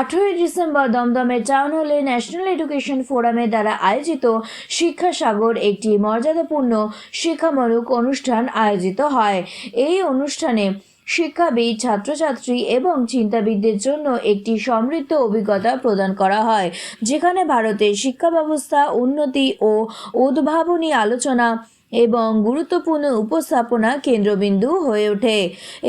আঠেরোই ডিসেম্বর দমদমের টাউন হলে ন্যাশনাল এডুকেশন ফোরামের দ্বারা আয়োজিত শিক্ষা সাগর একটি মর্যাদাপূর্ণ শিক্ষামূলক অনুষ্ঠান আয়োজিত হয়। এই অনুষ্ঠানে শিক্ষাবিদ, ছাত্রছাত্রী এবং চিন্তাবিদদের জন্য একটি সমৃদ্ধ অভিজ্ঞতা প্রদান করা হয়, যেখানে ভারতের শিক্ষা ব্যবস্থা, উন্নতি ও উদ্ভাবনী আলোচনা এবং গুরুত্বপূর্ণ উপস্থাপনা কেন্দ্রবিন্দু হয়ে ওঠে।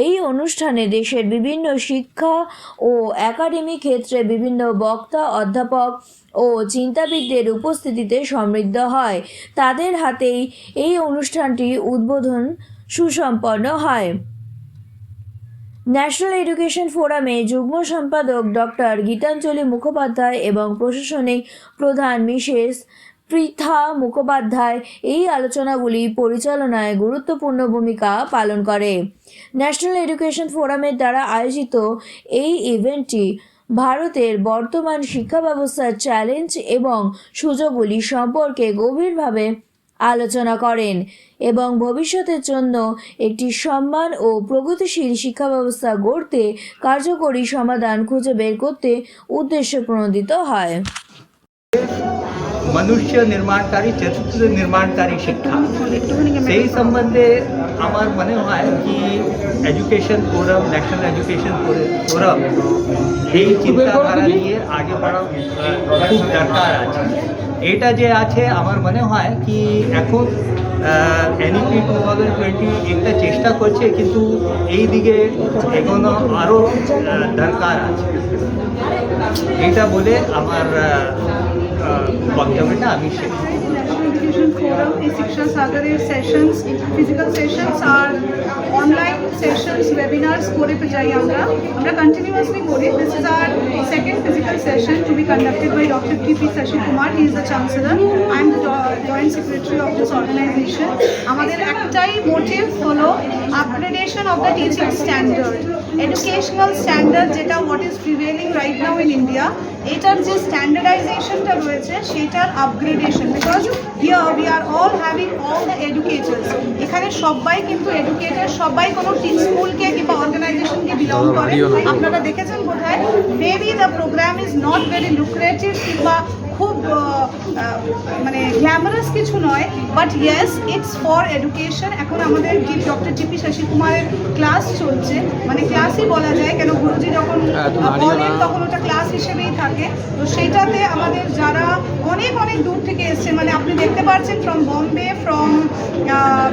এই অনুষ্ঠানে দেশের বিভিন্ন শিক্ষা ও একাডেমি ক্ষেত্রে বিভিন্ন বক্তা, অধ্যাপক ও চিন্তাবিদদের উপস্থিতিতে সমৃদ্ধ হয়। তাদের হাতেই এই অনুষ্ঠানটি উদ্বোধন সুসম্পন্ন হয়। ন্যাশনাল এডুকেশন ফোরামে যুগ্ম সম্পাদক ডক্টর গীতাঞ্জলি মুখোপাধ্যায় এবং প্রশাসনিক প্রধান মিসেস পৃথা মুখোপাধ্যায় এই আলোচনাগুলি পরিচালনায় গুরুত্বপূর্ণ ভূমিকা পালন করে। ন্যাশনাল এডুকেশন ফোরামের দ্বারা আয়োজিত এই ইভেন্টটি ভারতের বর্তমান শিক্ষা ব্যবস্থার চ্যালেঞ্জ এবং সুযোগগুলি সম্পর্কে গভীরভাবে আলোচনা করেন এবং ভবিষ্যতের জন্য একটি সম্মান ও প্রগতিশীল শিক্ষা ব্যবস্থা গড়তে কার্যকরী সমাধান খুঁজে বের করতে উদ্দেশ্য প্রণোদিত হয়। মনুষ্য নির্মাণকারী চতুর্থ নির্মাণকারী শিক্ষা। সেই সম্বন্ধে আমার মনে হয় কি education forum national education forum এই চিন্তাধারা নিয়ে আগে বাড়া খুব দরকার আছে। এটা যে আছে, আমার মনে হয় কি এখন এনইপি টু থাউজেন্ড টোয়েন্টি একটা চেষ্টা করছে, কিন্তু এই দিকে এখনও আরও দরকার আছে এটা বলে আমার বক্তব্যটা আমি শেষ। Education Forum is Shiksha Sagar sessions, physical sessions are online sessions, webinars করে যাই আমরা আমরা কন্টিনিউয়াসলি করি this is our second physical session to be conducted by doctor T P Shashi Kumar he is the chancellor I am the joint secretary of this organisation আমাদের একটাই motive হলো upgradation of the teaching standard educational standard যেটা what is prevailing right now in India এটার যে স্ট্যান্ডার্ডাইজেশনটা রয়েছে সেটার upgradation because here we are all having all the educators এখানে সবাই কিন্তু এডুকেটার সবাই কোনো স্কুলকে কিংবা অর্গানাইজেশনকে বিলং করে। আপনারা দেখেছেন বোধহয় maybe the programme is not very lucrative কিংবা খুব মানে গ্ল্যামারাস কিছু নয় but yes it's for education এখন আমাদের টি ডক্টর টিপি শশী কুমারের ক্লাস চলছে। মানে ক্লাসই বলা যায় কেন গুরুজি যখন আহ, বলেন তখন ওটা ক্লাস হিসেবেই থাকে। তো সেইটাতে আমাদের যারা অনেক অনেক দূর থেকে এসছে মানে আপনি দেখতে পাচ্ছেন from Bombay from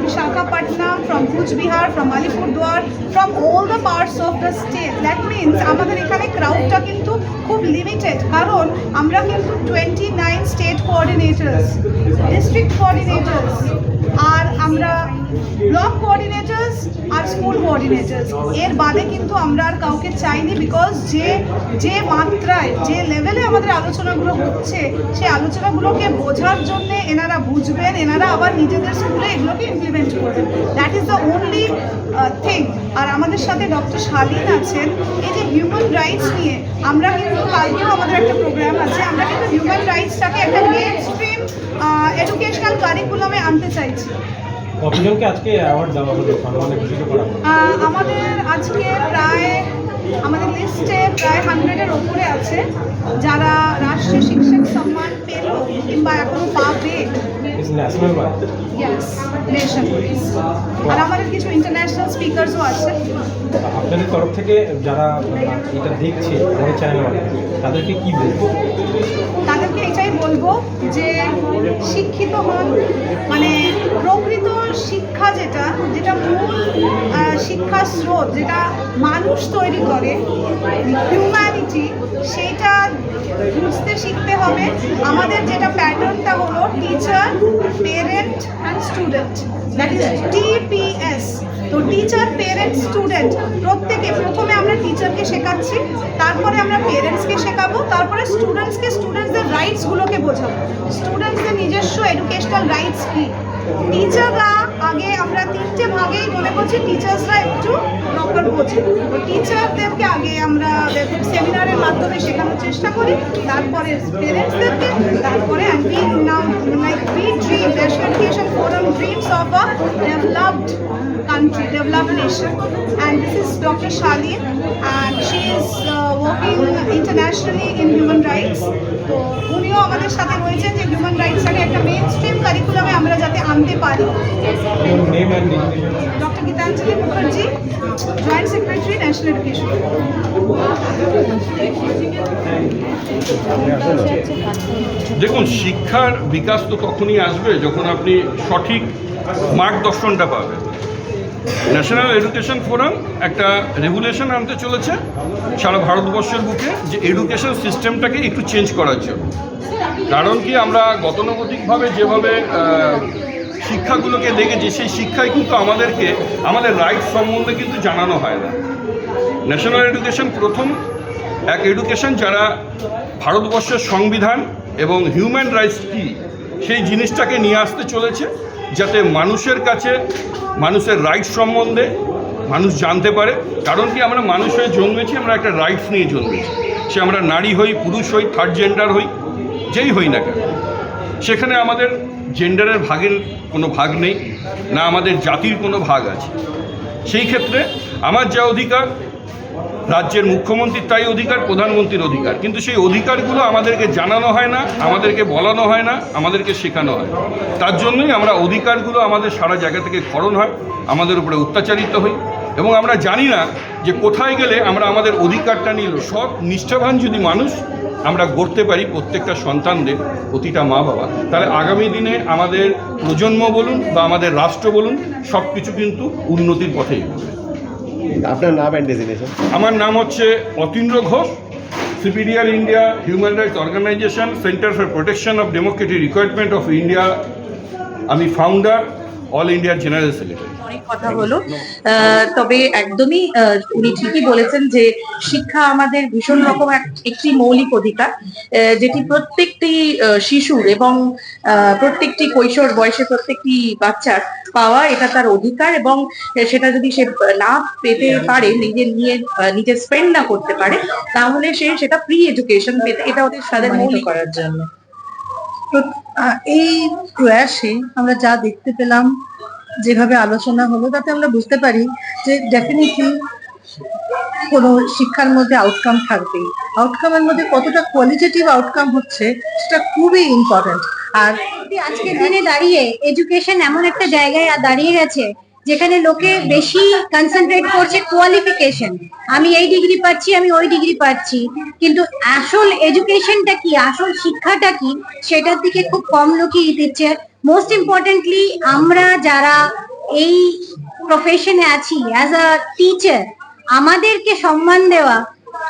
Visakhapatnam from Coochbehar from Alipurduar from all the parts of the state that means আমাদের এখানে ক্রাউডটা কিন্তু খুব লিমিটেড কারণ আমরা কিন্তু twenty nine state coordinators district coordinators আর আমরা ব্লক কোঅর্ডিনেটার্স আর স্কুল কোঅর্ডিনেটার্স এর বাদে কিন্তু আমরা আর কাউকে চাইনি বিকজ যে যে মাত্রায়, যে লেভেলে আমাদের আলোচনাগুলো হচ্ছে সেই আলোচনাগুলোকে বোঝার জন্য এনারা বুঝবেন, এনারা আবার নিজেদের স্কুলে এগুলোকে ইমপ্লিমেন্ট করবেন। That is the only thing আর আমাদের সাথে ডক্টর শালীন আছেন। এই যে হিউম্যান রাইটস নিয়ে আমরা কিন্তু কালকেও আমাদের একটা প্রোগ্রাম আছে, আমরা কিন্তু রাইটসটাকে একটা মেন স্ট্রিম এডুকেশনাল কারিকুলামে আনতে চাইছি। কতজনকে আজকে অ্যাওয়ার্ড দেওয়া হলো সম্মানে ভূষিত করা আমাদের আজকে প্রায় আমাদের লিস্টে প্রায় হান্ড্রেডের ওপরে আছে। যারা রাষ্ট্রীয় শিক্ষক সম্মান পেল কিংবা এখনও পাবে ন্যাশনাল ওয়াইড নেশন আর আমাদের কিছু ইন্টারন্যাশনাল স্পিকার্সও আছে। আপনাদের তরফ থেকে যারা এটা দেখছে আমাদের চ্যানেল তাদেরকে কি বলব? তাদেরকে এটাই বলব যে শিক্ষিত হন মানে প্রকৃত শিক্ষা যেটা যেটা মূল শিক্ষার স্রোত যেটা মানুষ তৈরি করে হিউম্যানিটি সেইটা বুঝতে শিখতে হবে। আমাদের যেটা প্যাটার্নটা হলো teacher parent and student that is TPS তো টিচার পেরেন্ট স্টুডেন্ট প্রত্যেকে প্রথমে আমরা টিচারকে শেখাচ্ছি, তারপরে আমরা পেরেন্টসকে শেখাবো, তারপরে স্টুডেন্টসকে স্টুডেন্টসদের রাইটসগুলোকে বোঝাবো। স্টুডেন্টসদের নিজস্ব এডুকেশনাল রাইটস কী? টিচাররা আগে আমরা তিনটে ভাগেই মনে করছি টিচার্সরা একটু প্রপার বোঝে। তো টিচারদেরকে আগে আমরা সেমিনারের মাধ্যমে শেখানোর চেষ্টা করি, তারপরে পেরেন্টসদেরকে তারপরে and we dreams of a developed country, developed nation. And this is Dr. Shalin, and she is uh, working internationally in human rights. তো উনিও আমাদের সাথে রয়েছেন যে হিউম্যান রাইটসটাকে একটা মেন স্ট্রিম কারিকুলামে আমরা যাতে আনতে পারি doctor Gitanjali Mukherjee joint secretary national education দেখুন শিক্ষার বিকাশ তো তখনই আসবে যখন আপনি সঠিক মার্গদর্শনটা পাবেন ন্যাশনাল এডুকেশন ফোরাম একটা রেগুলেশন আনতে চলেছে সারা ভারতবর্ষের বুকে যে এডুকেশন সিস্টেমটাকে একটু চেঞ্জ করার জন্য। কারণ কি আমরা গতানুগতিকভাবে যেভাবে শিক্ষাগুলোকে দেখেছি, সেই শিক্ষায় কিন্তু আমাদেরকে, আমাদের রাইট সম্বন্ধে কিন্তু জানানো হয় না। ন্যাশনাল এডুকেশন প্রথম, এক এডুকেশন যারা ভারতবর্ষের সংবিধান এবং হিউম্যান রাইটস কী, সেই জিনিসটাকে নিয়ে আসতে চলেছে। যাতে মানুষের কাছে, মানুষের রাইট সম্বন্ধে মানুষ জানতে পারে। কারণ কি, আমরা মানুষ হয়ে জন্মেছি, আমরা একটা রাইটস নিয়ে জন্মেছি। সে আমরা নারী হই, পুরুষ হই থার্ড জেন্ডার হই, যেই হই না কেন। সেখানে আমাদের জেন্ডারের ভাগের কোনো ভাগ নেই, না আমাদের জাতির কোনো ভাগ আছে। সেই ক্ষেত্রে আমার যা অধিকার রাজ্যের মুখ্যমন্ত্রীর তাই অধিকার, প্রধানমন্ত্রীর অধিকার। কিন্তু সেই অধিকারগুলো আমাদেরকে জানানো হয় না, আমাদেরকে বলানো হয় না, আমাদেরকে শেখানো হয়। তার জন্যই আমরা অধিকারগুলো আমাদের সারা জায়গা থেকে খরণ হয়, আমাদের উপরে অত্যাচারিত হই। এবং আমরা জানি না যে কোথায় গেলে আমরা আমাদের অধিকারটা নিল। সব নিষ্ঠাবান যদি মানুষ আমরা গড়তে পারি প্রত্যেকটা সন্তানদের, প্রতিটা মা বাবা, তাহলে আগামী দিনে আমাদের প্রজন্ম বলুন বা আমাদের রাষ্ট্র বলুন সব কিছু কিন্তু উন্নতির পথে এগোবে। আপনার নাম অ্যান্ড ডেজিনেশন আমার নাম হচ্ছে Atindra Ghosh CPDR India human rights organisation centre for protection of democratic requirement of India আমি ফাউন্ডার অল ইন্ডিয়ার জেনারেল সেক্রেটারি অনেক কথা হলো। আহ, তবে একদমই আহ, উনি ঠিকই বলেছেন যে শিক্ষা আমাদের ভীষণ রকম একটি মৌলিক অধিকার আহ, যেটি প্রত্যেকটি আহ, শিশুর এবং আহ, প্রত্যেকটি কৈশোর বয়সে প্রত্যেকটি বাচ্চার পাওয়া এটা তার অধিকার এবং সেটা যদি সে না পেতে পারে নিজে নিয়ে আহ, নিজে স্পেন্ড না করতে পারে তাহলে সে সেটা ফ্রি এডুকেশন পেতে এটা ওদের তাদের মৌলিক করার জন্য। প্র- এই প্রয়াসে আমরা যা দেখতে পেলাম, যেভাবে আলোচনা হলো, তাতে আমরা বুঝতে পারি যে ডেফিনেটলি কোনো শিক্ষার মধ্যে আউটকাম থাকবেই। আউটকামের মধ্যে কতটা কোয়ালিটেটিভ আউটকাম হচ্ছে, সেটা খুবই ইম্পর্টেন্ট আর আজকের দিনে দাঁড়িয়ে এডুকেশন এমন একটা জায়গায় দাঁড়িয়ে গেছে যেখানে লোকে বেশি কনসেন্ট্রেট করছে কোয়ালিফিকেশন আমি এই ডিগ্রি পাচ্ছি, আমি ওই ডিগ্রি পাচ্ছি। কিন্তু আসল এডুকেশনটা কি, আসল শিক্ষাটা কি, সেটার দিকে খুব কম লোকই দিচ্ছে। মোস্ট ইম্পর্টেন্টলি আমরা যারা এই প্রফেশনে আছি অ্যাজ আ টিচার আমাদেরকে সম্মান দেওয়া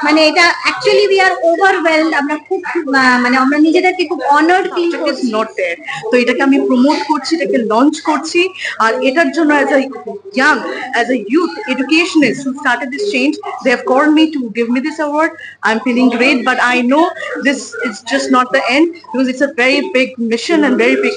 মানে এটা অ্যাকচুয়ালি উই আর ওভারওয়েলড আমরা খুব আহ, মানে আমরা নিজেদেরকে খুব অনার্ড ফিল ইজ করছি নট দেয়ার তো এটাকে আমি প্রমোট করছি এটাকে লঞ্চ করছি আর এটার জন্য as a young as a youth educationist who started this change they have called me to give me this award I am feeling great but I know this is just not the end because it's a very big mission and very big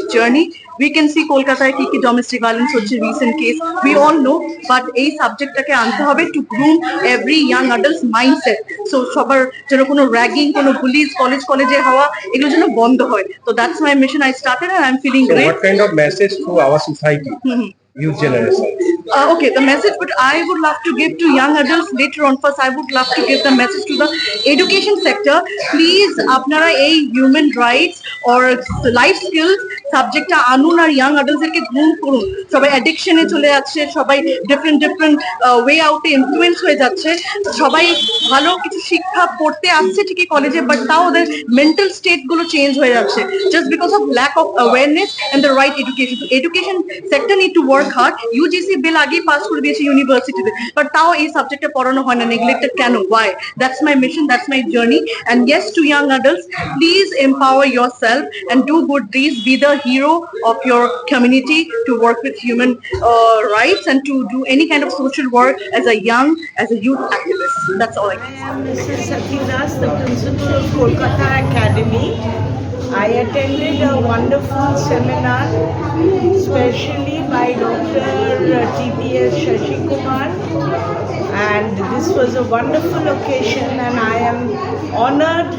Journey we see কলকাতায় কি কি domestic violence হচ্ছে recent case we all know but এই সাবজেক্টটাকে আনতে হবে to groom every young adults mindset so সবার যেন কোনো র্যাগিং কোনো পুলিশ কলেজ কলেজে হওয়া এগুলো যেন বন্ধ হয়। তো that's my mission I started and I'm feeling So great. what kind of message to our society, Mhm. Youth generation? Uh, okay, the message but I would love to give to young adults later on. First, I would love to give the message to the education sector. Please, আপনারা এই human rights or life skills সাবজেক্টটা আনুন আর young অ্যাডাল্টদেরকে groom করুন সবাই অ্যাডিকশনে চলে যাচ্ছে সবাই different different way আউটে ইনফ্লুয়েন্স হয়ে যাচ্ছে সবাই ভালো কিছু শিক্ষা পড়তে আসছে ঠিকই কলেজে বাট তাও ওদের মেন্টাল স্টেটগুলো চেঞ্জ হয়ে যাচ্ছে just because of lack of awareness and the right education education sector need to work hard UGC বিল আগেই পাস করে দিয়েছে ইউনিভার্সিটিতে বাট তাও এই সাবজেক্টে পড়ানো হয় না নেগলেক্টেড কেন why that's my mission that's my journey and yes to young adults please empower yourself self and do good deeds be the hero of your community to work with human uh, rights and to do any kind of social work as a young as a youth activist that's all i can I am Mrs. Sati Das, the principal of Kolkata Academy. I attended a wonderful seminar, especially by Dr. TPS Shashi Kumar. And this was a wonderful occasion, and I am honored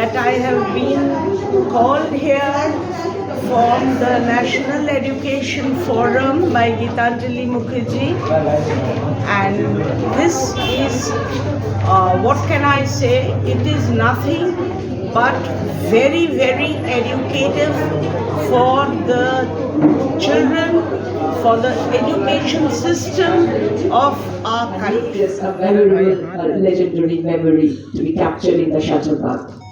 that I have been called here from the National Education Forum by Gitanjali Mukherjee, and this is uh, what can I say? It is nothing but very, very educative for the children, for the education system of our country. a very, very uh, legendary memory to be captured in the Shutterbug.